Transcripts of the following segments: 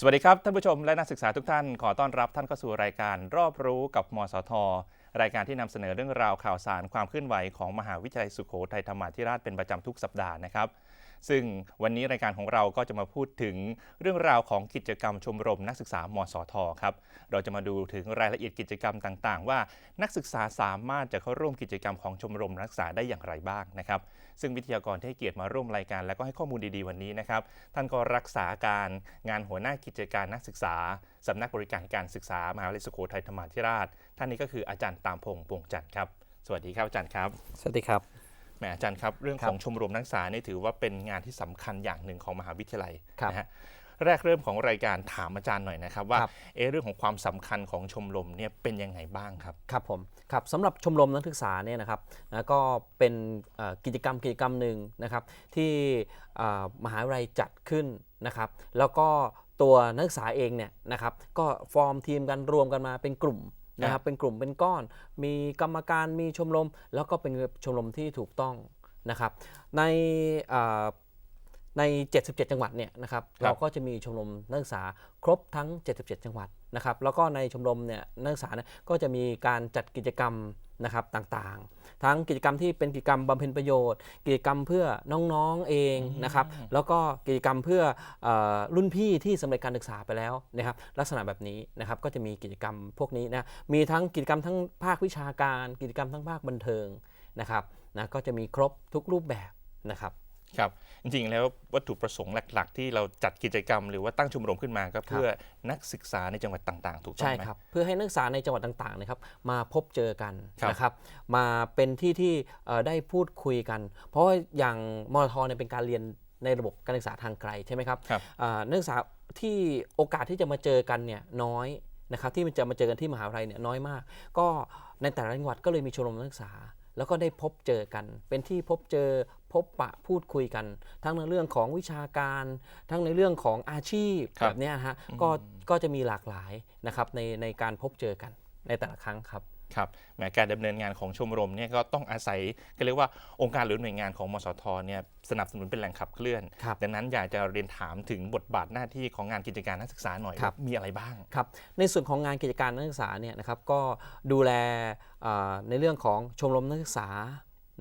สวัสดีครับ ท่านผู้ชมและนักศึกษาทุกท่านขอต้อนรับท่านเข้าสู่รายการรอบรู้กับมสท รายการที่นำเสนอเรื่องราวข่าวสารความเคลื่อนไหวของมหาวิทยาลัยสุโขทัยธรรมาธิราชเป็นประจำทุกสัปดาห์นะครับซึ่งวันนี้รายการของเราก็จะมาพูดถึงเรื่องราวของกิจกรรมชมรมนักศึกษามสทครับ เราจะมาดูถึงรายละเอียดกิจกรรมต่าง ๆ ว่านักศึกษาสามารถจะเข้าร่วมกิจกรรมของชมรมนักศึกษาได้อย่างไรบ้างนะครับ ซึ่งวิทยากรที่ให้เกียรติมาร่วมรายการ และก็ให้ข้อมูลดีๆวันนี้นะครับ ท่านก็รักษาการงานหัวหน้ากิจการนักศึกษาสำนักบริการการศึกษามหาวิทยาลัยสุโขทัยธรรมาธิราช ท่านนี้ก็คืออาจารย์ตามพงษ์ปวงจันทร์ครับสวัสดีครับอาจารย์ครับ สวัสดีครับแหมอาจารย์ครับเรื่องครัขบองชมรมนักศึกษานี่ถือว่าเป็นงานที่สำคัญอย่างหนึ่งของมหาวิทยาลัยครับนะฮะ แรกเริ่มของรายการถามอาจารย์หน่อยนะครับ ว่าครับเอะเรื่องของความสำคัญของชมรมเนี่ยเป็นยังไงบ้างครับครับผมครับสำหรับชมรมนักศึกษาเนี่ยนะครับนะก็เป็นเอ่อกิจกรรมกิจกรรมหนึ่งนะครับ ที่เอ่อมหาวิทยาลัยจัดขึ้นนะครับ แล้วก็ตัวนักศึกษาเองเนี่ยนะครับก็ฟอร์มทีมกันรวมกันมาเป็นกลุ่มนะคครัรับบเป็นกลุ่มเป็นก้อน มีกรรมการมีชมรม แล้วก็เป็นชมรมที่ถูกต้องนะครับ ในเอ่อ ใน 77 จังหวัดเนี่ยนะครับครับเราก็จะมีชมรมนักศึกษาครบทั้ง 77 จังหวัดนะครับแล้วก็ในชมรมเนี่ยนักศึกษาเนี่ยก็จะมีการจัดกิจกรรมนะครับต่างๆ ทั้งกิจกรรมที่เป็นกิจกรรมบำเพ็ญประโยชน์ กิจกรรมเพื่อน้องๆเองนะครับแล้วก็กิจกรรมเพื่อเออรุ่นพี่ที่สำเร็จการศึกษาไปแล้วนะครับลักษณะแบบนี้นะครับก็จะมีกิจกรรมพวกนี้นะมีทั้งกิจกรรมทั้งภาควิชาการ กิจกรรมทั้งภาคบันเทิงนะครับนะก็จะมีครบทุกรูปแบบนะครับ ครับจริงๆแล้ววัตถุประสงค์หลัก ๆ ที่เราจัดกิจกรรมหรือว่าตั้งชมรมขึ้นมาก็เพื่อนักศึกษาในจังหวัดต่างๆ ถูกต้องใช่ไหมครับเพื่อให้นักศึกษาในจังหวัดต่างๆนะครับมาพบเจอกันครับนะครับมาเป็นที่ที่เอ่อได้พูดคุยกัน เพราะว่าอย่างมอทเนี่ยเป็นการเรียนในระบบการศึกษาทางไกลใช่ไหมครับครับอ่านักศึกษาที่โอกาสที่จะมาเจอกันเนี่ยน้อยนะครับที่มันจะมาเจอกันที่มหาวิทยาลัยเนี่ยน้อยมาก ก็ในแต่ละจังหวัดก็เลยมีชมรมนักศึกษา แล้วก็ได้พบเจอกัน เป็นที่พบเจอพ บปะพูดคุยกัน ทั้งในเรื่องของวิชาการ ทั้งในเรื่องของอาชีพครับแบบเนี้ยนะฮะก็ก็จะมีหลากหลายนะครับในในการพบเจอกันในแต่ละครั้งครับ ครับแหมการดำเนินงานของชมรมเนี่ยก็ต้องอาศัยก็เรียกว่าองค์การหรือหน่วยงานของมสทเนี่ยสนับสนุนเป็นแหล่งขับเคลื่อน ครับ ดังนั้นอยากจะเรียนถามถึงบทบาทหน้าที่ของงานกิจการนักศึกษาหน่อยครับว่ามีอะไรบ้าง ครับในส่วนของงานกิจการนักศึกษาเนี่ยนะครับก็ดูแลเอ่อในเรื่องของชมรมนักศึกษา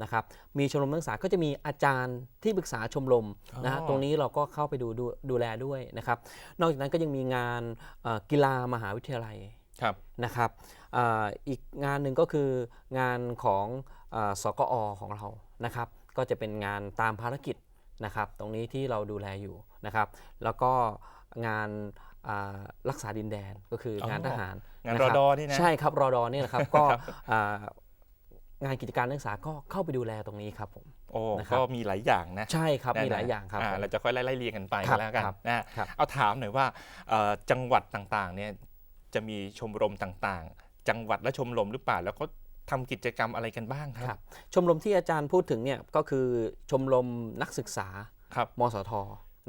นะครับมีชมรมนักศึกษาก็จะมีอาจารย์ที่ปรึกษาชมรมนะฮะอ๋อตรงนี้เราก็เข้าไปดูดูดูแลด้วยนะครับ นอกจากนั้นก็ยังมีงานเอ่อกีฬามหาวิทยาลัยครับนะครับอาอีกงานหนึ่งก็คืองานของอาสกอของเรานะครับ ก็จะเป็นงานตามภารกิจนะครับ ตรงนี้ที่เราดูแลอยู่นะครับ แล้วก็งานอ่ารักษาดินแดนก็คือองานทหารงานครบอดอนี่นะใช่ครับรอดอนี่นะครับก็ครับอ่า งานกิจการนักศึกษาก็เข้าไปดูแลตรงนี้ครับผมโอ้นะครับก็มีหลายอย่างนะใช่ครับนะมีหลายอย่างครับอ่ผมเราจะค่อยไล่ๆเรียงกันไปครับแล้วกันครับนะครับเอาถามหน่อยว่าเอ่อจังหวัดต่างๆเนี่ยจะมีชมรมต่างๆ จังหวัดและชมรมหรือเปล่าแล้วก็ทำกิจกรรมอะไรกันบ้างคครัรับบชมรมที่อาจารย์พูดถึงเนี่ยก็คือชมรมนักศึกษาครับมสท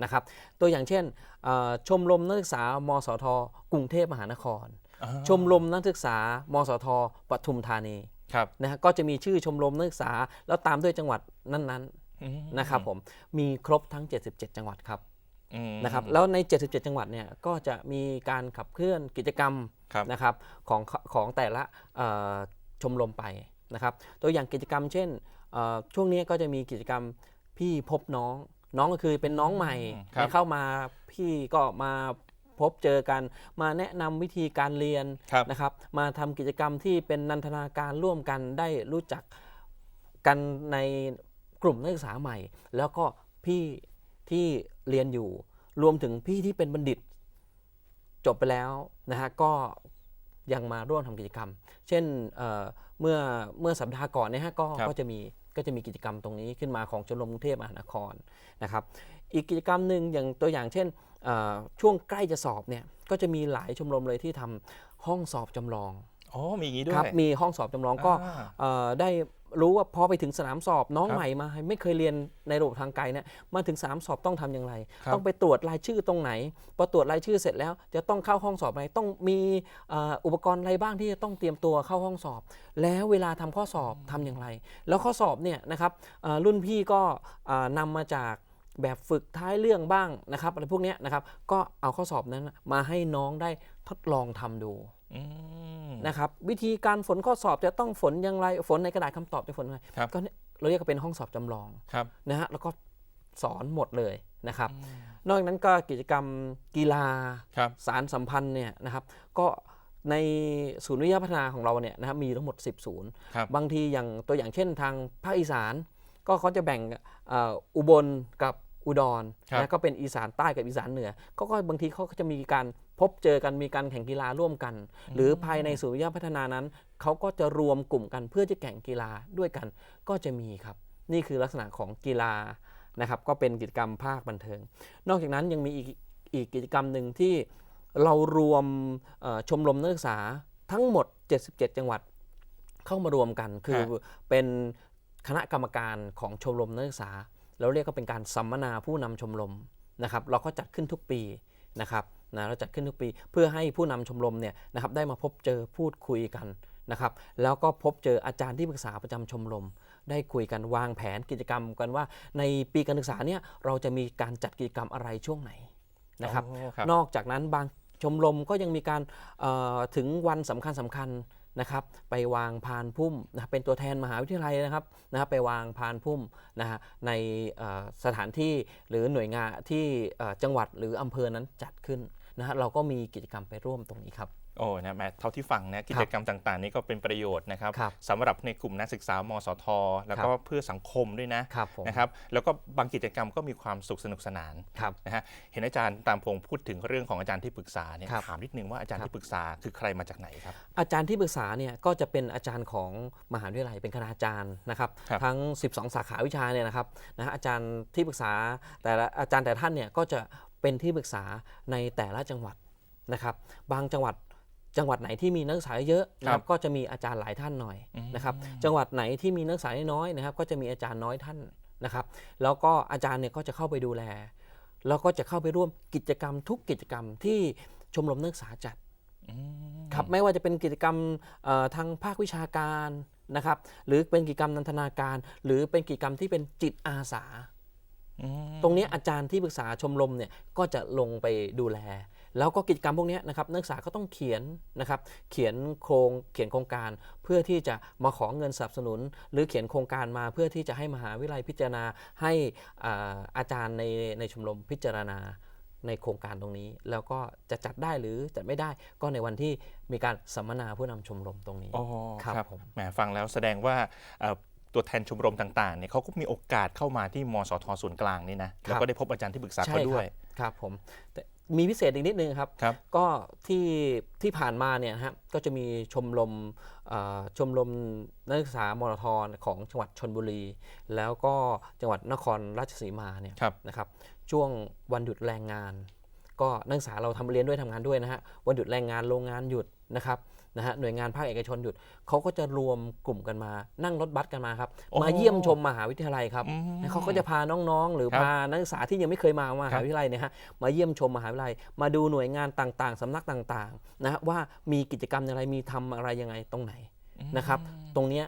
นะครับ ตัวอย่างเช่นเอ่อชมรมนักศึกษามสทกรุงเทพมหานครอ่าชมรมนักศึกษามสทปทุมธานีครับ นะฮะก็จะมีชื่อชมรมนักศึกษา แล้วตามด้วยจังหวัดนั้นอืมๆนะครับผมมีครบทั้ง 77 จังหวัดครับอืมนะครับแล้วใน 77 จังหวัดเนี่ยก็จะมีการขับเคลื่อนกิจกรรมครับนะครับของของแต่ละเอ่อชมรมไปนะครับ ตัวอย่างกิจกรรม เช่นเอ่อช่วงนี้ก็จะมีกิจกรรมพี่พบน้องน้องก็คือเป็นน้องใหม่อืมครับเข้ามาพี่ก็มา พบเจอกัน มาแนะนำวิธีการเรียนครับ นะครับ มาทำกิจกรรมที่เป็นนันทนาการร่วมกันได้รู้จักกันในกลุ่มนักศึกษาใหม่ แล้วก็พี่ที่เรียนอยู่ รวมถึงพี่ที่เป็นบัณฑิต จบไปแล้วนะฮะก็ยังมาร่วมทำกิจกรรม เช่นเอ่อเมื่อเมื่อสัปดาห์ก่อนเนี่ยฮะก็ครับ ก็จะมีก็จะมีกิจกรรมตรงนี้ขึ้นมาของชมรมกรุงเทพมหานครนะครับ อีกกิจกรรมหนึ่งอย่างตัวอย่างเช่นเอ่อช่วงใกล้จะสอบเนี่ยก็จะมีหลายชมรมเลยที่ทำห้องสอบจำลองอ๋อมีอย่างนี้ด้วครัยบมีห้องสอบจำลองก็อ่าเอ่อได้รู้ว่าพอไปถึงสนามสอบน้องครับใหม่มา ไม่เคยเรียนในระบบทางไกลเนี่ยมาถึงสนามสอบต้องทำอย่างไรครับต้องไปตรวจรายชื่อตรงไหนพอตรวจรายชื่อเสร็จแล้ว จะต้องเข้าห้องสอบไหนต้องมีเอ่ออุปกรณ์อะไรบ้างที่จะต้องเตรียมตัวเข้าห้องสอบ แล้วเวลาทำข้อสอบทำอย่างไร แล้วข้อสอบเนี่ยนะครับเอ่อรุ่นพี่ก็เอ่อนำมาจาก แบบฝึกท้ายเรื่องบ้างนะครับอะไรพวกเนี้ยนะครับ ก็เอาข้อสอบนั้นมาให้น้องได้ทดลองทำดูอืมนะครับวิธีการฝนข้อสอบจะต้องฝนอย่างไรฝนในกระดาษคำตอบจะฝนยังไงครับก็เนี่ยเราเรียกว่าเป็นห้องสอบจำลองครับนะฮะแล้วก็สอนหมดเลยนะครับ นอกจากนั้นก็กิจกรรมกีฬาครับสารสัมพันธ์เนี่ยนะครับ ก็ในศูนย์วิทยาพัฒนาของเราเนี่ยนะครับมีทั้งหมด 10 ศูนย์ครับบางทีอย่างตัวอย่างเช่นทางภาคอีสาน ก็เขาจะแบ่งเอ่ออุบลกับ อุดรครับนะก็เป็นอีสานใต้กับอีสานเหนือก็ก็บางทีเขาก็จะมีการพบเจอกันมีการแข่งกีฬาร่วมกัน หรือภายในศูนย์วิทยาพัฒนานั้นเขาก็จะรวมกลุ่มกันเพื่อจะแข่งกีฬาด้วยกัน ก็จะมีครับ นี่คือลักษณะของกีฬานะครับ ก็เป็นกิจกรรมภาคบันเทิง นอกจากนั้นยังมีอีกอีกกิจกรรมหนึ่งที่เรารวมเอ่อชมรมนักศึกษาทั้งหมด 77 จังหวัดเข้ามารวมกัน คือฮะเป็นคณะกรรมการของชมรมนักศึกษา เราเรียกก็เป็นการสัมมนาผู้นำชมรมนะครับ เราก็จัดขึ้นทุกปีนะครับนะเราจัดขึ้นทุกปีเพื่อให้ผู้นำชมรมเนี่ยนะครับได้มาพบเจอพูดคุยกันนะครับ แล้วก็พบเจออาจารย์ที่ปรึกษาประจำชมรม ได้คุยกันวางแผนกิจกรรมกันว่า ในปีการศึกษาเนี่ยเราจะมีการจัดกิจกรรมอะไรช่วงไหนนะครับโอ้ครับนอกจากนั้นบางชมรมก็ยังมีการเอ่อถึงวันสำคัญสำคัญ นะครับไปวางพานพุ่มนะครับเป็นตัวแทนมหาวิทยาลัยนะครับนะครับไปวางพานพุ่มนะฮะในสถานที่หรือหน่วยงานที่จังหวัดหรืออำเภอนั้นจัดขึ้นนะฮะเราก็มีกิจกรรมไปร่วมตรงนี้ครับ โอ้นะแม่เท่าที่ฟังนะกิจกรรมต่างๆ นี้ก็เป็นประโยชน์นะครับครับสำหรับในกลุ่มนักศึกษามสท แล้วก็เพื่อสังคมด้วยนะครับผมนะครับแล้วก็บางกิจกรรมก็มีความสุขสนุกสนานครับนะฮะเห็นอาจารย์ตามพงศ์พูดถึงเรื่องของอาจารย์ที่ปรึกษาเนี่ยครับถามนิดนึงว่าอาจารย์ครับที่ปรึกษาคือใครมาจากไหนครับอาจารย์ที่ปรึกษาเนี่ยก็จะเป็นอาจารย์ของมหาวิทยาลัยเป็นคณาจารย์นะครับครับทั้ง 12 สาขาวิชาเนี่ยนะครับนะฮะอาจารย์ที่ปรึกษาแต่ละอาจารย์แต่ละท่านเนี่ยก็จะเป็นที่ปรึกษาในแต่ละจังหวัดนะครับ บางจังหวัด จังหวัดไหนที่มีนักศึกษาเยอะนะคครัรับบก็จะมีอาจารย์หลายท่านหน่อยอืมนะครับ จังหวัดไหนที่มีนักศึกษาน้อยๆนะครับ ก็จะมีอาจารย์น้อยท่านนะครับ แล้วก็อาจารย์เนี่ยก็จะเข้าไปดูแล แล้วก็จะเข้าไปร่วมกิจกรรมทุกกิจกรรมที่ชมรมนักศึกษาจัดอืมครับไม่ว่าจะเป็นกิจกรรมเอ่อทางภาควิชาการนะครับหรือเป็นกิจกรรมนันทนาการ หรือเป็นกิจกรรมที่เป็นจิตอาสาอืมตรงเนี้ยอาจารย์ที่ปรึกษาชมรมเนี่ยก็จะลงไปดูแล แล้วก็กิจกรรมพวกเนี้ยนะครับนักศึกษาก็ต้องเขียนนะครับเขียนโครงเขียนโครงการเพื่อที่จะมาขอเงินสนับสนุน หรือเขียนโครงการมาเพื่อที่จะให้มหาวิทยาลัยพิจารณาให้อ่าอาจารย์ในในชมรมพิจารณาในโครงการตรงนี้ แล้วก็จะจัดได้หรือจัดไม่ได้ก็ในวันที่มีการสัมมนาผู้นำชมรมตรงนี้อ๋อครับครับผมแหมฟังแล้วแสดงว่าเอ่อตัวแทนชมรมต่างๆเนี่ยเขาก็มีโอกาสเข้ามาที่มสทส่วนกลางนี่นะ แล้วก็ได้พบอาจารย์ที่ปรึกษาเขาด้วย ครับผมแต่ มีพิเศษอีกนิดนึงครับ ครับ ก็ที่ที่ผ่านมาเนี่ยนะฮะก็จะมีชมรมเอ่อชมรมนักศึกษามรทของจังหวัดชนบุรี แล้วก็จังหวัดนครราชสีมาเนี่ยครับ นะครับช่วงวันหยุดแรงงาน ก็นักศึกษาเราทำเรียนด้วยทำงานด้วยนะฮะวันหยุดแรงงานโรงงานหยุดนะครับ นะฮะหน่วยงานภาคเอกชนหยุดเขาก็จะรวมกลุ่มกันมา นั่งรถบัสกันมาครับโอ้มาเยี่ยมชมมหาวิทยาลัยครับอืมแล้วเขาก็จะพาน้องๆ หรือครับพานักศึกษาที่ยังไม่เคยมามหาวิทยาลัยเนี่ยฮะมาเยี่ยมชมมหาวิทยาลัย มาดูหน่วยงานต่างๆสำนักต่างๆนะฮะว่ามีกิจกรรมอะไรมีทำอะไรยังไงตรงไหนนะครับ ตรงเนี้ย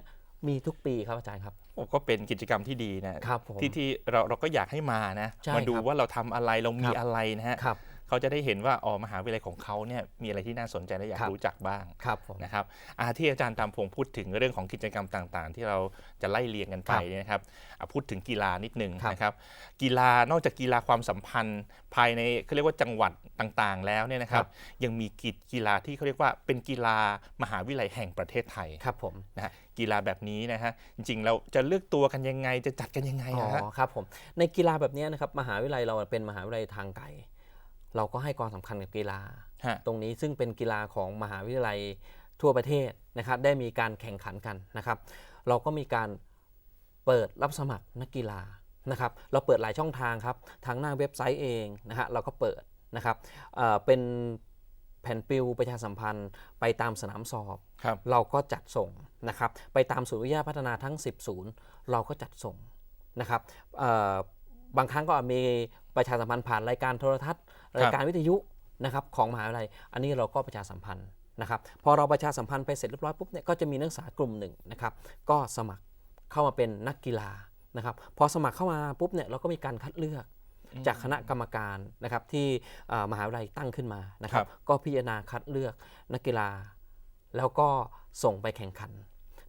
มีทุกปีครับอาจารย์ครับโอ้ก็เป็นกิจกรรมที่ดีนะครับผมที่ที่เราเราก็อยากให้มานะใช่มาดูครับว่าเราทำอะไรเรามีครับอะไรนะฮะครับ เขาจะได้เห็นว่าอ๋อมหาวิทยาลัยของเขาเนี่ยมีอะไรที่น่าสนใจและอยากครับรู้จักบ้างครับผมนะครับอาที่อาจารย์ตามพงศ์พูดถึงเรื่องของกิจกรรมต่างๆ ที่เราจะไล่เรียงกันไปครับเนี่ยนะครับอะพูดถึงกีฬานิดหนึ่งครับนะครับ กีฬานอกจากกีฬาความสัมพันธ์ภายในเขาเรียกว่าจังหวัดต่างๆ แล้วเนี่ยนะครับ ยังมีกิจกีฬาที่เขาเรียกว่าเป็นกีฬามหาวิทยาลัยแห่งประเทศไทยครับผมนะฮะกีฬาแบบนี้นะฮะจริงๆเราจะเลือกตัวกันยังไงจะจัดกันยังไงอ๋นะฮะอครับผมในกีฬาแบบเนี้ยนะครับมหาวิทยาลัยเราเป็นมหาวิทยาลัยทางไกล เราก็ให้ความสำคัญกับกีฬาฮะตรงนี้ซึ่งเป็นกีฬาของมหาวิทยาลัยทั่วประเทศนะครับได้มีการแข่งขันกันนะครับ เราก็มีการเปิดรับสมัครนักกีฬานะครับ เราเปิดหลายช่องทางครับทางหน้าเว็บไซต์เองนะฮะเราก็เปิดนะครับเอ่อเป็นแผ่นปลิวประชาสัมพันธ์ไปตามสนามสอบครับเราก็จัดส่งนะครับไปตามศูนย์วิทยาพัฒนาทั้ง 10 ศูนย์เราก็จัดส่งนะครับเอ่อบางครั้งก็มีประชาสัมพันธ์ผ่านรายการโทรทัศน์ รายการวิทยุนะครับของมหาวิทยาลัย อันนี้เราก็ประชาสัมพันธ์นะครับพอเราประชาสัมพันธ์ไปเสร็จเรียบร้อยปุ๊บเนี่ยก็จะมีนักศึกษากลุ่มหนึ่งนะครับก็สมัครเข้ามาเป็นนักกีฬานะครับพอสมัครเข้ามาปุ๊บเนี่ยเราก็มีการคัดเลือกจากคณะกรรมการนะครับที่เอ่อมหาวิทยาลัยตั้งขึ้นมานะครับครับ ก็พิจารณาคัดเลือกนักกีฬา แล้วก็ส่งไปแข่งขัน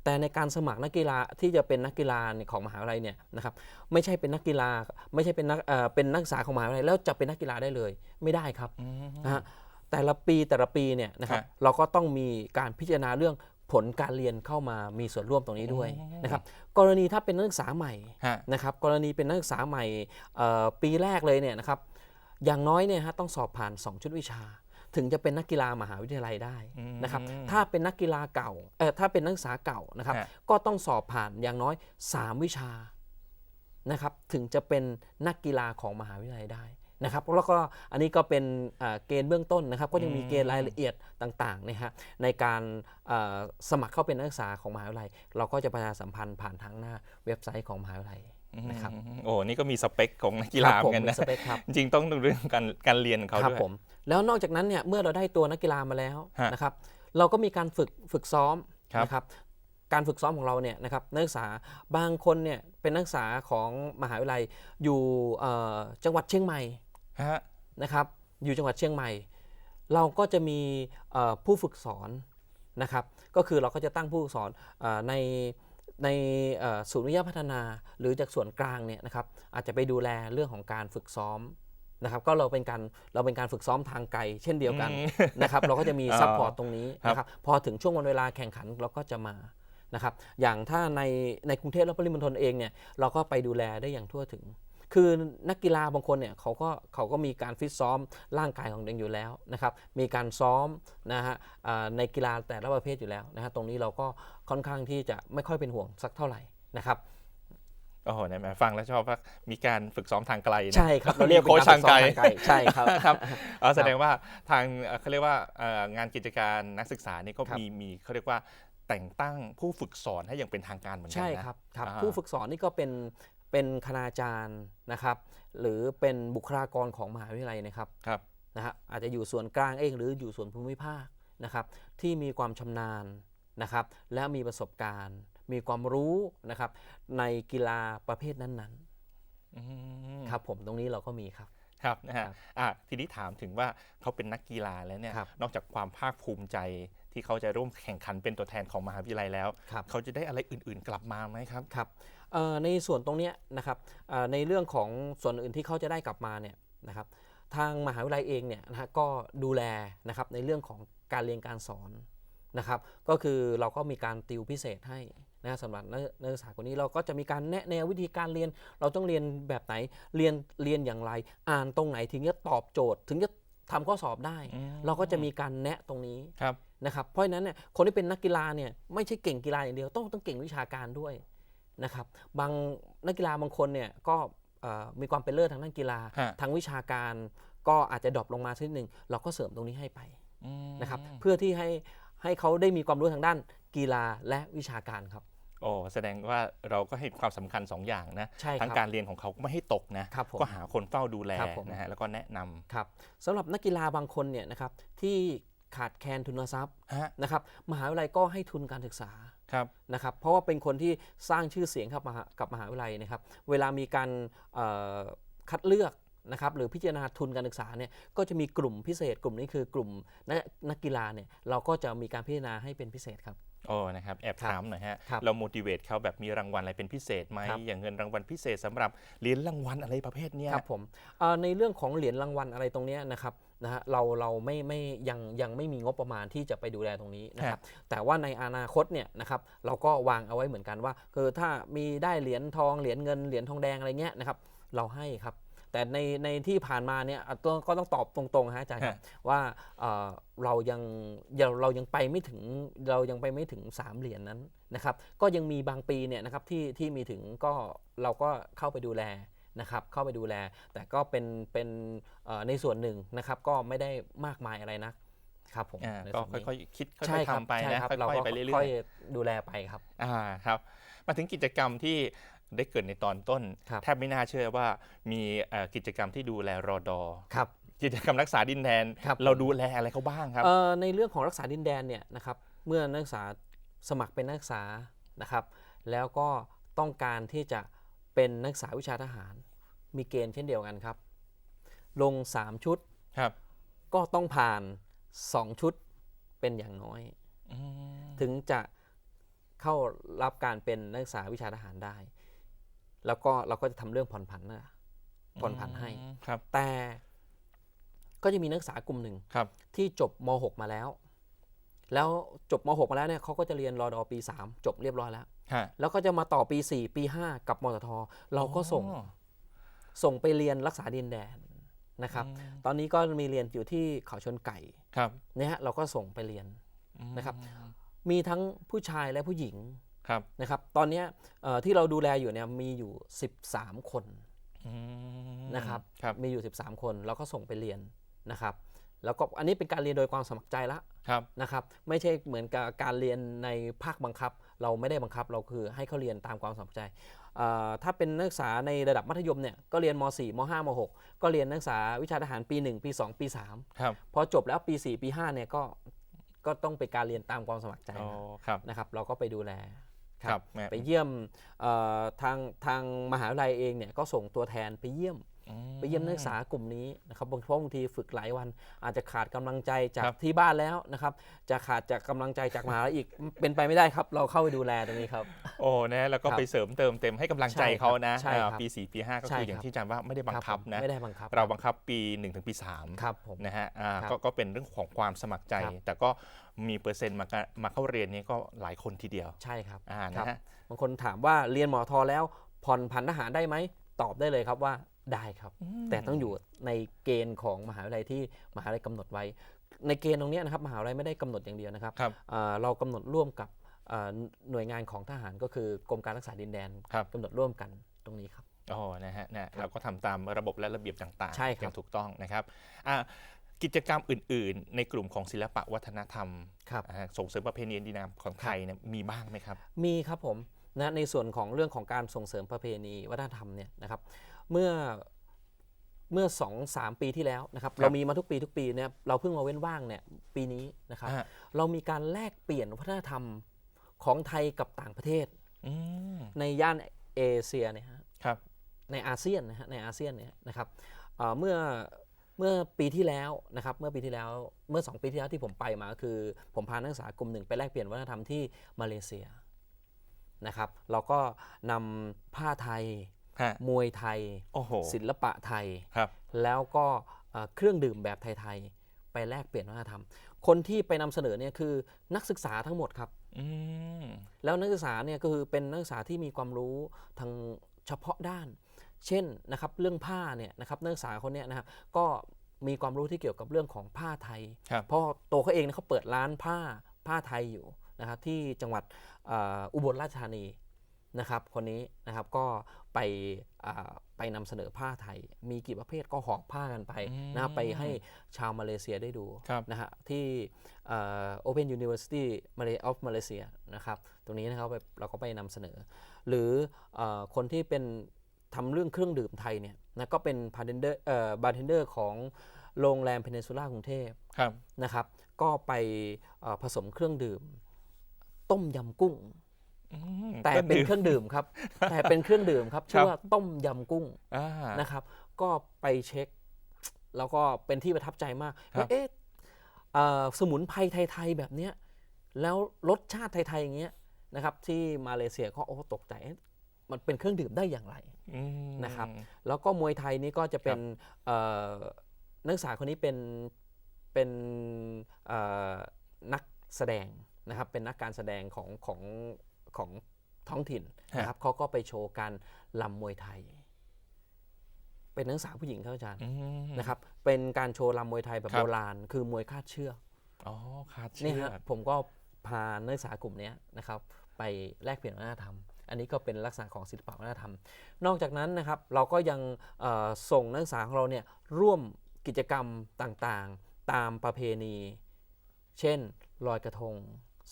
แต่ในการสมัครนักกีฬาที่จะเป็นนักกีฬาเนี่ยของมหาวิทยาลัยเนี่ยนะครับไม่ใช่เป็นนักกีฬาไม่ใช่เป็นนักเอ่อเป็นนักศึกษาของมหาวิทยาลัยแล้วจะเป็นนักกีฬาได้เลยไม่ได้ครับอืมนะฮะแต่ละปีแต่ละปีเนี่ยนะครับฮะเราก็ต้องมีการพิจารณาเรื่องผลการเรียนเข้ามามีส่วนร่วมตรงนี้ด้วยอืมนะครับกรณีถ้าเป็นนักศึกษาใหม่ฮะนะครับกรณีเป็นนักศึกษาใหม่เอ่อปีแรกเลยเนี่ยนะครับอย่างน้อยเนี่ยฮะต้องสอบผ่าน 2 ชุดวิชา ถึงจะเป็นนักกีฬามหาวิทยาลัยได้นะครับอืมถ้าเป็นนักกีฬาเก่าเออถ้าเป็นนักศึกษาเก่านะครับฮะก็ต้องสอบผ่านอย่างน้อย 3 วิชานะครับ ถึงจะเป็นนักกีฬาของมหาวิทยาลัยได้นะครับแล้วก็อันนี้ก็เป็นเอ่อเกณฑ์เบื้องต้นนะครับ ก็ยังมีเกณฑ์รายละเอียดต่างๆนะฮะในการเอ่อสมัครเข้าเป็นนักศึกษาของมหาวิทยาลัย เราก็จะประชาสัมพันธ์ผ่านทางหน้าเว็บไซต์ของมหาวิทยาลัยนะครับอืมโอ้นี่ก็มีสเปคของนักกีคฬารับเหผมือมนกันเป็นนะสเปคครับจริงๆต้องดูเรื่องการการเรียนของเขาครับด้วยผม แล้วนอกจากนั้นเนี่ยเมื่อเราได้ตัวนักกีฬามาแล้วฮะนะครับ เราก็มีการฝึกฝึกซ้อมครับ นะครับ การฝึกซ้อมของเราเนี่ยนะครับนักศึกษาบางคนเนี่ยเป็นนักศึกษาของมหาวิทยาลัยอยู่เอ่อจังหวัดเชียงใหม่ ฮะ นะครับอยู่จังหวัดเชียงใหม่ เราก็จะมีเอ่อผู้ฝึกสอนนะครับ ก็คือเราก็จะตั้งผู้ฝึกสอนเออในในเอ่อศูนย์วิทยาพัฒนาหรือจากส่วนกลางเนี่ยนะครับอาจจะไปดูแลเรื่องของการฝึกซ้อม นะครับก็เราเป็นการเราเป็นการฝึกซ้อมทางไกล เช่นเดียวกันอืมนะครับเราก็จะมีอ๋อซัพพอร์ตตรงนี้ครับนะครับพอถึงช่วงวันเวลาแข่งขันเราก็จะมานะครับอย่างถ้าในในกรุงเทพและปริมณฑลเองเนี่ยเราก็ไปดูแลได้อย่างทั่วถึง คือนักกีฬาบางคนเนี่ยเขาก็เขาก็มีการฟิตซ้อมร่างกายของตัวเองอยู่แล้วนะครับมีการซ้อมนะฮะอ่าในกีฬาแต่ละประเภทอยู่แล้วนะฮะตรงนี้เราก็ค่อนข้างที่จะไม่ค่อยเป็นห่วงสักเท่าไหร่นะครับ โอ้โหเนี่ยแหมฟังแล้วชอบว่ามีการฝึกซ้อมทางไกลนะใช่ครับเรามีเรียกเป็นโค้ชการฝึกซ้อมทางทางไกไกลลใช่ครับครับเอ่อแสดงว่าทางเอ่อเขาเรียกว่าเอ่องานกิจการนักศึกษานี่ก็ครับมีมีเขาเรียกว่าแต่งตั้งผู้ฝึกสอนให้อย่างเป็นทางการเหมือนกัใช่นะครับครับอ่าผู้ฝึกสอนนี่ก็เป็นเป็นคณาจารย์นะครับ หรือเป็นบุคลากรของมหาวิทยาลัยนะครับครับนะฮะอาจจะอยู่ส่วนกลางเองหรืออยู่ส่วนภูมิภาคนะครับ ที่มีความชำนาญนะครับ และมีประสบการณ์ มีความรู้นะครับในกีฬาประเภทนั้นอืมๆครับผมตรงนี้เราก็มีครับครับนะฮะครับอะทีนี้ถามถึงว่าเขาเป็นนักกีฬาแล้วเนี่ยครับนอกจากความภาคภูมิใจที่เขาจะร่วมแข่งขันเป็นตัวแทนของมหาวิทยาลัยแล้วครับเขาจะได้อะไรอื่นๆ กลับมาไหมครับครับเอ่อในส่วนตรงเนี้ยนะครับเอ่อในเรื่องของส่วนอื่นที่เขาจะได้กลับมาเนี่ยนะครับทางมหาวิทยาลัยเองเนี่ยนะฮะก็ดูแลนะครับในเรื่องของการเรียนการสอน นะครับก็คือเราก็มีการติวพิเศษให้นะสำหรับนักนักศึกษาคนนี้เราก็จะมีการแนะแนววิธีการเรียน เราต้องเรียนแบบไหนเรียนเรียนอย่างไร อ่านตรงไหนถึงจะตอบโจทย์ ถึงจะทำข้อสอบได้อืมเราก็จะมีการแนะตรงนี้ครับนะครับเพราะฉะนั้นเนี่ยคนที่เป็นนักกีฬาเนี่ยไม่ใช่เก่งกีฬาอย่างเดียว ต้องต้องเก่งวิชาการด้วยนะครับบางนักกีฬาบางคนเนี่ยก็เอ่อมีความเป็นเลิศทางด้านกีฬาฮะทางวิชาการก็อาจจะดรอปลงมาสักนิดหนึ่งเราก็เสริมตรงนี้ให้ไปอืมนะครับเพื่อที่ให้ ให้เขาได้มีความรู้ทางด้านกีฬาและวิชาการครับ โอ้แสดงว่าเราก็ให้ความสำคัญสองอย่างนะ ใช่ทั้งครับการเรียนของเขาก็ไม่ให้ตกนะ ครับผมก็หาคนเฝ้าดูแลครับผม นะฮะแล้วก็แนะนำครับสำหรับนักกีฬาบางคนเนี่ยนะครับที่ขาดแคลนทุนทรัพย์ฮะนะครับมหาวิทยาลัยก็ให้ทุนการศึกษาครับ นะครับ เพราะว่าเป็นคนที่สร้างชื่อเสียงครับมหากับมหาวิทยาลัยนะครับ เวลามีการเอ่อคัดเลือก นะครับหรือพิจารณาทุนการศึกษาเนี่ยก็จะมีกลุ่มพิเศษ กลุ่มนี้คือกลุ่มนักนักกีฬาเนี่ยเราก็จะมีการพิจารณาให้เป็นพิเศษครับโอ้นะครับแอบครับถามหน่อยฮะครับเรา motivate เขาแบบมีรางวัลอะไรเป็นพิเศษไหมครับอย่างเงินรางวัลพิเศษสำหรับเหรียญรางวัลอะไรประเภทเนี้ยครับผมเอ่อในเรื่องของเหรียญรางวัลอะไรตรงเนี้ยนะครับนะฮะเราเราไม่ไม่ยังยังไม่มีงบประมาณที่จะไปดูแลตรงนี้นะครับแต่ว่าในอนาคตเนี่ยนะครับเราก็วางเอาไว้เหมือนกันว่า คือถ้ามีได้เหรียญทองเหรียญเงินเหรียญทองแดงอะไรเงี้ยนะครับเราให้ครับ แต่ในในที่ผ่านมาเนี่ยอะต้องก็ต้องตอบตรงๆฮะอาจารย์ครับว่าเอ่อเรายังเราเรายังไปไม่ถึงเรายังไปไม่ถึง 3 เหรียญนั้นนะครับ ก็ยังมีบางปีเนี่ยนะครับที่ที่มีถึงก็เราก็เข้าไปดูแลนะครับเข้าไปดูแล แต่ก็เป็นเป็นเอ่อในส่วนหนึ่งนะครับ ก็ไม่ได้มากมายอะไรนะครับผมอ่าในก็ส่วนนี้ค่อยๆคิดค่ใช่อยครับๆทำไปใช่นะครับเราค่อยก็ๆไปเรื่ค่ออยยๆดูแลไปครับๆอ่าครับ มาถึงกิจกรรมที่ ได้เกิดในตอนต้นครับแทบไม่น่าเชื่อว่ามีเอ่อกิจกรรมที่ดูแลรอดอครับกิจกรรมรักษาดินแดนครับเราดูแลอะไรเขาบ้างครับเอ่อในเรื่องของรักษาดินแดนเนี่ยนะครับเมื่อนักศึกษาสมัครเป็นนักศึกษานะครับ แล้วก็ต้องการที่จะเป็นนักศึกษาวิชาทหาร มีเกณฑ์เช่นเดียวกันครับ ลง 3 ชุดครับก็ต้องผ่าน 2 ชุดเป็นอย่างน้อยอืมถึงจะเข้ารับการเป็นนักศึกษาวิชาทหารได้ แล้วก็เราก็จะทำเรื่องผ่อนผันนะผ่อนผันให้ครับ แต่ก็จะมีนักศึกษากลุ่มหนึ่งครับที่จบม .6 มาแล้ว แล้วจบม .6 มาแล้วเนี่ยเขาก็จะเรียนรอดอปี 3 จบเรียบร้อยแล้วฮะแล้วก็จะมาต่อปี 4 ปี 5 กับมสทเราก็ส่งอ๋อส่งไปเรียนรักษาดินแดนนะครับ ตอนนี้ก็มีเรียนอยู่ที่เขาชนไก่ครับเนี่ยฮะเราก็ส่งไปเรียนอืมนะครับ มีทั้งผู้ชายและผู้หญิง ครับนะครับตอนเนี้ยเอ่อที่เราดูแลอยู่เนี่ยมีอยู่ 13 คนอืมนะครับครับมีอยู่ 13 คนเราก็ส่งไปเรียนนะครับ แล้วก็อันนี้เป็นการเรียนโดยความสมัครใจละครับนะครับ ไม่ใช่เหมือนกับการเรียนในภาคบังคับ เราไม่ได้บังคับเราคือให้เขาเรียนตามความสมัครใจเอ่อถ้าเป็นนักศึกษาในระดับมัธยมเนี่ยก็เรียนม .4 ม .5 ม .6 ก็เรียนนักศึกษาวิชาทหารปี 1 ปี 2 ปีครับ3พอจบแล้วปี 4 ปี5เนี่ยก็ก็ต้องเป็นการเรียนตามความสมัครใจอ๋อนะครับนะครับ เราก็ไปดูแล ครับแม่ไปเยี่ยมเอ่อทางทางมหาวิทยาลัยเองเนี่ยก็ส่งตัวแทนไปเยี่ยมอืม ไปเยี่ยมนักศึกษากลุ่มนี้นะครับบางเพราะบางทีฝึกหลายวัน อาจจะขาดกำลังใจจากครับที่บ้านแล้วนะครับ จะขาดจากกำลังใจจากมหาลัยอีกเป็นไปไม่ได้ครับ เราเข้าไปดูแลตรงนี้ครับ โอ้นะแล้วก็ครับไปเสริมเติมเต็มให้กำลังใจใช่ครับเขานะใช่ครับอ่าปี 4 ปี 5 ก็ใช่คืออย่างครับที่อาจารย์ว่าไม่ได้บังคับผมนะไม่ได้บังคับ เราบังคับปี1ถึงปี3ครับผมนะฮะอ่าครับก็ก็เป็นเรื่องของความสมัครใจครับแต่ก็มีเปอร์เซ็นต์มาก็มาเข้าเรียนนี้ก็หลายคนทีเดียวใช่ครับอ่าครันะบฮะบางคนถามว่าเรียนหมอทอแล้วผ่อนผันทหารได้ไหมตอบได้เลยครับว่า ได้ครับ แต่ต้องอยู่ในเกณฑ์ของมหาวิทยาลัยที่มหาวิทยาลัยกำหนดไว้ ในเกณฑ์ตรงเนี้ยนะครับมหาวิทยาลัยไม่ได้กำหนดอย่างเดียวนะครับครับเอ่อเรากำหนดร่วมกับเอ่อหน่วยงานของทหารก็คือกรมการรักษาดินแดนครับกำหนดร่วมกันตรงนี้ครับอ๋อนะฮะนะเราก็ทำตามระบบและระเบียบต่างๆใช่ครับอย่างถูกต้องนะครับอ่ากิจกรรมอื่น ๆ ในกลุ่มของศิลปะวัฒนธรรมครับอ่าส่งเสริมประเพณีอันดีงามของไทยเนี่ยมีบ้างไหมครับ มีครับผมนะในส่วนของเรื่องของการส่งเสริมประเพณีวัฒนธรรมเนี่ยนะครับ เมื่อเมื่อสองสามปีที่แล้วนะครับครับเรามีมาทุกปีทุกปีเนี่ยเราเพิ่งมาเว้นว่างเนี่ยปีนี้นะครับอ่า เรามีการแลกเปลี่ยนวัฒนธรรมของไทยกับต่างประเทศ อืมในย่านเอเชียเนี่ยฮะครับ ในอาเซียนนะฮะในอาเซียนเนี่ยนะครับเอ่อเมื่อเมื่อปีที่แล้วนะครับเมื่อปีที่แล้วเมื่อ2ปีที่แล้วที่ผมไปมาก็คือ ผมพานักศึกษากลุ่มหนึ่งไปแลกเปลี่ยนวัฒนธรรมที่มาเลเซียนะครับเราก็นำผ้าไทย ฮะมวยไทย โอ้โห ศิลปะไทย ครับ แล้วก็เอ่อเครื่องดื่มแบบไทยๆ ไปแลกเปลี่ยนวัฒนธรรม คนที่ไปนำเสนอเนี่ยคือนักศึกษาทั้งหมดครับ อืม แล้วนักศึกษาเนี่ยก็คือเป็นนักศึกษาที่มีความรู้ทางเฉพาะด้าน เช่นนะครับเรื่องผ้าเนี่ยนะครับนักศึกษาคนเนี้ยนะครับก็มีความรู้ที่เกี่ยวกับเรื่องของผ้าไทย ครับ เพราะตัวเขาเองเนี่ยเขาเปิดร้านผ้าผ้าไทยอยู่นะครับที่จังหวัดเอ่ออุบลราชธานี นะครับคนนี้นะครับก็ไปอ่าไปนำเสนอผ้าไทย มีกี่ประเภทก็หอบผ้ากันไปนะครับไปให้ชาวมาเลเซียได้ดูครับนะฮะที่เอ่อ Open University Malay- of Malaysia นะครับตรงนี้นะครับไปเราก็ไปนำเสนอ หรือเออคนที่เป็นทำเรื่องเครื่องดื่มไทยเนี่ยนะก็เป็นบาร์เทนเดอร์บาร์เทนเดอร์ของโรงแรมเพน n นซูล่ากรุงเทพครับนะครับ ก็ไปเอ่อผสมเครื่องดื่ม ต้มยำกุ้งอืม แต่ก็เป็นดื่มเครื่องดื่มครับ แต่เป็นเครื่องดื่มครับชื่อว่าต้มยำกุ้งอ่านะครับ ก็ไปเช็ค แล้วก็เป็นที่ประทับใจมากครับว่าเอ๊ะเอ่อสมุนไพรไทย ๆ แบบเนี้ยแล้วรสชาติไทย ๆ อย่างเงี้ยนะครับ ที่มาเลเซียก็โอ้ตกใจเอ๊ะมันเป็นเครื่องดื่มได้อย่างไรอืมนะครับ แล้วก็มวยไทยนี่ก็จะเป็นเอ่อนักศึกษาคนนี้เป็นเป็นเอ่อนักแสดงนะครับ เป็นนักการแสดงของของ ของท้องถิ่นนะครับเขาก็ไปโชว์การลำมวยไทย เป็นนักศึกษาผู้หญิงครับอาจารย์อืมนะครับ เป็นการโชว์ลำมวยไทยแบบครับโบราณ คือมวยคาดเชือกอ๋อขาดนี่เชื่อฮะผมก็พานักศึกษากลุ่มเนี้ยนะครับ ไปแลกเปลี่ยนวัฒนธรรม อันนี้ก็เป็นลักษณะของศิลปะวัฒนธรรม นอกจากนั้นนะครับ เราก็ยังเอ่อส่งนักศึกษาของเราเนี่ยร่วมกิจกรรมต่างๆ ตามประเพณี เช่นลอยกระทง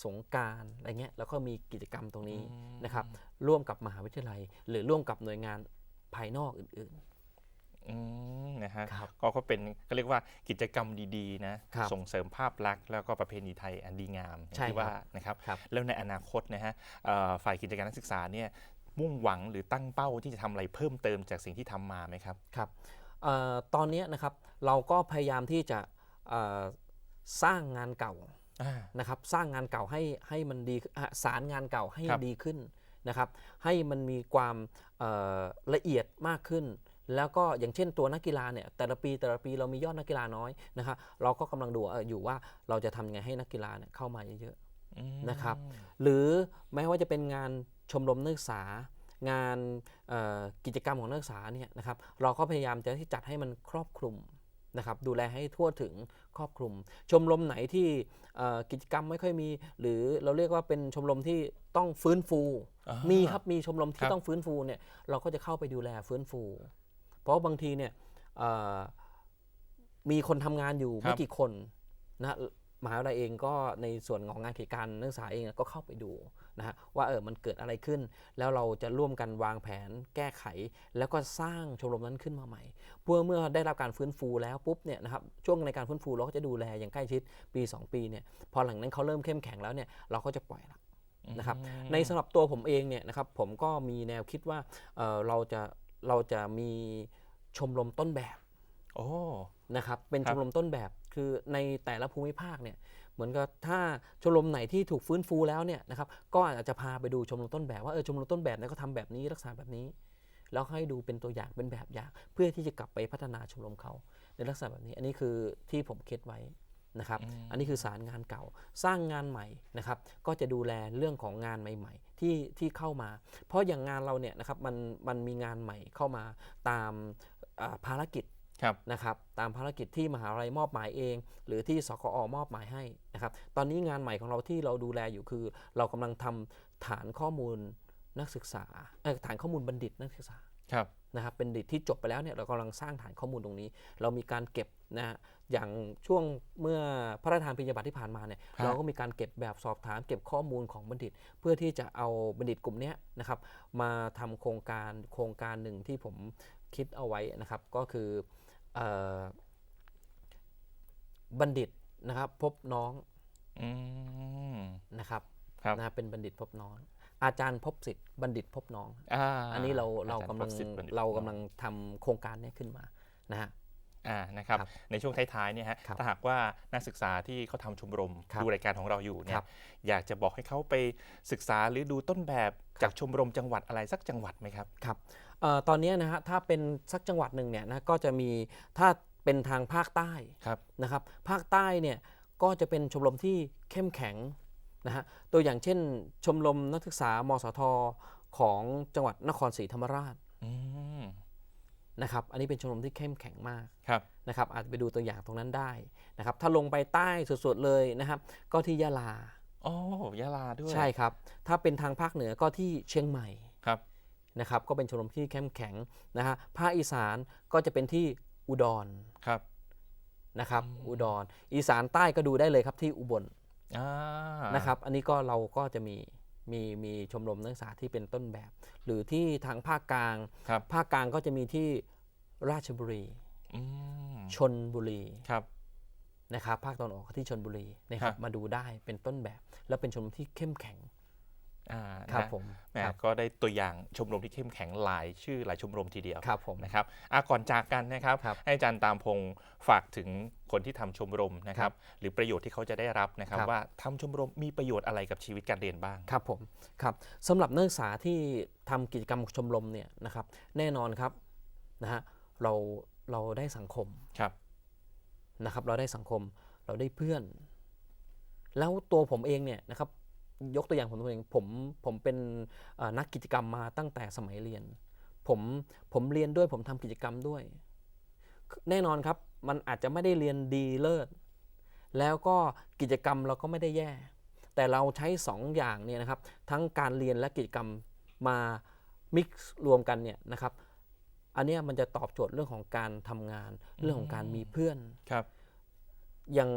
สงกรารอะไรเงี้ยแล้วก็มีกิจกรรมตรงนี้นะครับ ร่วมกับมหาวิทยาลัย หรือร่วมกับหน่วยงานภายนอกอื่นอืมนะฮะครับก็ก็เป็นก็เรียกว่ากิจกรรมดีๆนะครับส่งเสริมภาพลักษณ์แล้วก็ประเพณีไทยอันดีงามอย่างใช่ที่ครับว่านะครับครับแล้วในอนาคตนะฮะเอ่อฝ่ายกิจการนักศึกษาเนี่ยมุ่งหวังหรือตั้งเป้าที่จะทำอะไรเพิ่มเติมจากสิ่งที่ทำมาไหมครับครับเอ่อตอนเนี้ยนะครับเราก็พยายามที่จะเอ่อสร้างงานเก่าอ่า นะครับสร้างงานเก่าให้ให้มันดีอะสารงานเก่าให้ครับดีขึ้นนะครับให้มันมีความเอ่อละเอียดมากขึ้น แล้วก็อย่างเช่นตัวนักกีฬาเนี่ยแต่ละปีแต่ละปีเรามียอดนักกีฬาน้อยนะครับเราก็กำลังดูเอ่ออยู่ว่าเราจะทำยังไงให้นักกีฬาเนี่ยเข้ามาเยอะๆอืมนะครับหรือแม้ว่าจะเป็นงานชมรมนักศึกษางานเอ่อกิจกรรมของนักศึกษาเนี่ยนะครับเราก็พยายามจะที่จัดให้มันครอบคลุม นะครับดูแลให้ทั่วถึงครอบคลุม ชมรมไหนที่เอ่อกิจกรรมไม่ค่อยมี หรือเราเรียกว่าเป็นชมรมที่ต้องฟื้นฟูอ่ามีครับมีชมรมคที่รับต้องฟื้นฟูเนี่ยเราก็จะเข้าไปดูแลฟื้นฟู เพราะบางทีเนี่ยเอ่อมีคนทำงานอยู่ครับไม่กี่คนนะ มหาวิทยาลัยเองก็ในส่วนของงานกิจการนักศึกษาเองก็เข้าไปดูนะฮะว่าเออมันเกิดอะไรขึ้น แล้วเราจะร่วมกันวางแผนแก้ไข แล้วก็สร้างชมรมนั้นขึ้นมาใหม่ เพื่อเมื่อได้รับการฟื้นฟูแล้วปุ๊บเนี่ยนะครับช่วงในการฟื้นฟูเราก็จะดูแลอย่างใกล้ชิดปี 2 ปีเนี่ยพอหลังนั้นเขาเริ่มเข้มแข็งแล้วเนี่ยเราก็จะปล่อยละนะครับในสำหรับตัวผมเองเนี่ยนะครับผมก็มีแนวคิดว่าเอ่อเราจะเราจะมีชมรมต้นแบบโอ้นะครับเป็นครัชบมรมต้นแบบคือในแต่ละภูมิภาคเนี่ยเหมือนกับถ้าชมรมไหนที่ถูกฟื้นฟูแล้วเนี่ยนะครับก็อาจจะพาไปดูชมรมต้นแบบว่าเออชมรมต้นแบบเนี่ยก็ทำแบบนี้รักษาแบบนี้ แล้วให้ดูเป็นตัวอย่างเป็นแบบอย่าง เพื่อที่จะกลับไปพัฒนาชมรมเขาในลักษณะแบบนี้ อันนี้คือที่ผมคิดไว้นะครับ อันนี้คือสารงานเก่าสร้างงานใหม่นะครับ ก็จะดูแลเรื่องของงานใหม่ ๆ ที่ที่เข้ามา เพราะอย่างงานเราเนี่ยนะครับมันมันมีงานใหม่เข้ามาตามอ่าภารกิจครับ นะครับตามภารกิจที่มหาลัยมอบหมายเอง หรือที่สกอมอบหมายให้นะครับตอนนี้งานใหม่ของเราที่เราดูแลอยู่คือ เรากำลังทำฐานข้อมูลนักศึกษาเอ่อฐานข้อมูลบัณฑิตนักศึกษาครับนะครับเป็นดิตที่จบไปแล้วเนี่ยเรากำลังสร้างฐานข้อมูลตรงนี้ เรามีการเก็บนะฮะอย่างช่วงเมื่อพระราชทานปริญญาบัตรที่ผ่านมาเนี่ยครับเราก็มีการเก็บแบบสอบถามเก็บข้อมูลของบัณฑิต เพื่อที่จะเอาบัณฑิตกลุ่มเนี้ยนะครับมาทำโครงการโครงการหนึ่งที่ผมคิดเอาไว้นะครับก็คือเอ่อ บัณฑิตนะครับพบน้องอืมนะครับครับนะเป็นบัณฑิตพบน้อง อาจารย์พบสิทธิ์บัณฑิตพบน้องอ่าอันนี้เราเราอจย์กำลังพบสิทธิ์บัณฑิตเรากำลังทำโครงการเนี้ขึ้นมานะฮะ อ่านะครับครับในช่วงท้ายๆเนี่ยฮะครับถ้าหากว่านักศึกษาที่เขาทำชมรมครับดูรายการของเราอยู่เนี่ครัยบอยากจะบอกให้เขาไปศึกษาหรือดูต้นแบบจากชมรมจังหวัดอะไรสักจังหวัดไหมครับ ครับเอ่อตอนนี้นะฮะถ้าเป็นสักจังหวัดหนึ่งเนี่ยนะก็จะมีถ้าเป็นทางภาคใต้ครับ นะครับภาคใต้เนี่ยก็จะเป็นชมรมที่เข้มแข็งนะฮะตัวอย่างเช่น ชมรมนักศึกษามสทของจังหวัดนครศรีธรรมราช อืม นะครับ อันนี้เป็นชมรมที่เข้มแข็งมากครับนะครับอาจจะไปดูตัวอย่างตรงนั้นได้นะครับ ถ้าลงไปใต้สุดๆเลยนะครับ ก็ที่ยะลาโอ้ยะลาด้วย ใช่ครับ ถ้าเป็นทางภาคเหนือก็ที่เชียงใหม่ครับนะครับ ก็เป็นชมรมที่เข้มแข็งนะฮะภาคอีสานก็จะเป็นที่อุดรครับนะครับ อุดร อีสานใต้ก็ดูได้เลยครับที่อุบลอ่านะครับ อันนี้ก็เราก็จะมี มีมีชมรมนักศึกษาที่เป็นต้นแบบ หรือที่ทางภาคกลาง ครับ ภาคกลางก็จะมีที่ราชบุรี อืมชนบุรีครับ นะครับภาคตะวันออกก็ที่ชนบุรีนะคครัรับบมาดูได้เป็นต้นแบบ แล้วเป็นชมรมที่เข้มแข็งอ่า ครับนะผมแหมครับก็ได้ตัวอย่างชมรมที่เข้มแข็งหลายชื่อหลายชมรมทีเดียวครับผมนะครับอะก่อนจากกันนะครับครับ ให้อาจารย์ตามพงศ์ฝากถึงคนที่ทำชมรมนะครับ หรือประโยชน์ที่เขาจะได้รับนะครับครับว่าทำชมรมมีประโยชน์อะไรกับชีวิตการเรียนบ้างครับผมครับสำหรับนักศึกษาที่ทำกิจกรรมชมรมเนี่ยนะครับ แน่นอนครับนะฮะเราเราได้สังคมครับนะครับ เราได้สังคมเราได้เพื่อน แล้วตัวผมเองเนี่ยนะครับ ยกตัวอย่างผมตัวเองผมผมเป็นเอ่อนักกิจกรรมมาตั้งแต่สมัยเรียน ผมผมเรียนด้วยผมทำกิจกรรมด้วย แน่นอนครับมันอาจจะไม่ได้เรียนดีเลิศแล้วก็กิจกรรมเราก็ไม่ได้แย่ แต่เราใช้สองอย่างเนี่ยนะครับ ทั้งการเรียนและกิจกรรมมามิกซ์รวมกันเนี่ยนะครับ อันเนี้ยมันจะตอบโจทย์เรื่องของการทำงาน เรื่องของการมีเพื่อนครับอย่าง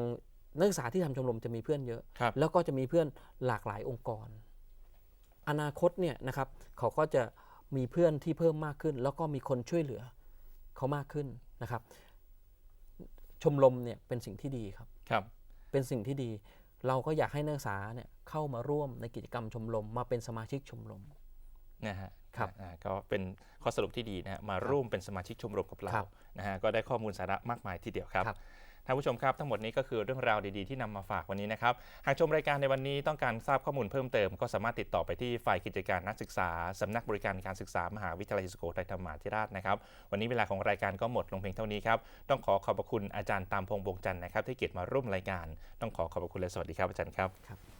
นักศึกษาที่ทำชมรมจะมีเพื่อนเยอะครับแล้วก็จะมีเพื่อนหลากหลายองค์กร อนาคตเนี่ยนะครับเขาก็จะมีเพื่อนที่เพิ่มมากขึ้น แล้วก็มีคนช่วยเหลือเขามากขึ้นนะครับ ชมรมเนี่ยเป็นสิ่งที่ดีครับครับ เป็นสิ่งที่ดี เราก็อยากให้นักศึกษาเนี่ยเข้ามาร่วมในกิจกรรมชมรมมาเป็นสมาชิกชมรมนะฮะครับอ่าก็เป็นข้อสรุปที่ดีนะฮะมาร่วมเป็นสมาชิกชมรมกับเราครับนะฮะก็ได้ข้อมูลสาระมากมายทีเดียวครับครับ ท่านผู้ชมครับทั้งหมดนี้ก็คือเรื่องราวดีๆที่นำมาฝากวันนี้นะครับ หากชมรายการในวันนี้ต้องการทราบข้อมูลเพิ่มเติม ก็สามารถติดต่อไปที่ฝ่ายกิจการนักศึกษาสำนักบริการการศึกษามหาวิทยาลัยสุโขทัยธรรมาธิราชนะครับ วันนี้เวลาของรายการก็หมดลงเพียงเท่านี้ครับ ต้องขอขอบพระคุณอาจารย์ตามพงษ์บงจันทร์นะครับที่เกียรติมาร่วมรายการ ต้องขอขอบพระคุณและสวัสดีครับอาจารย์ครับครับ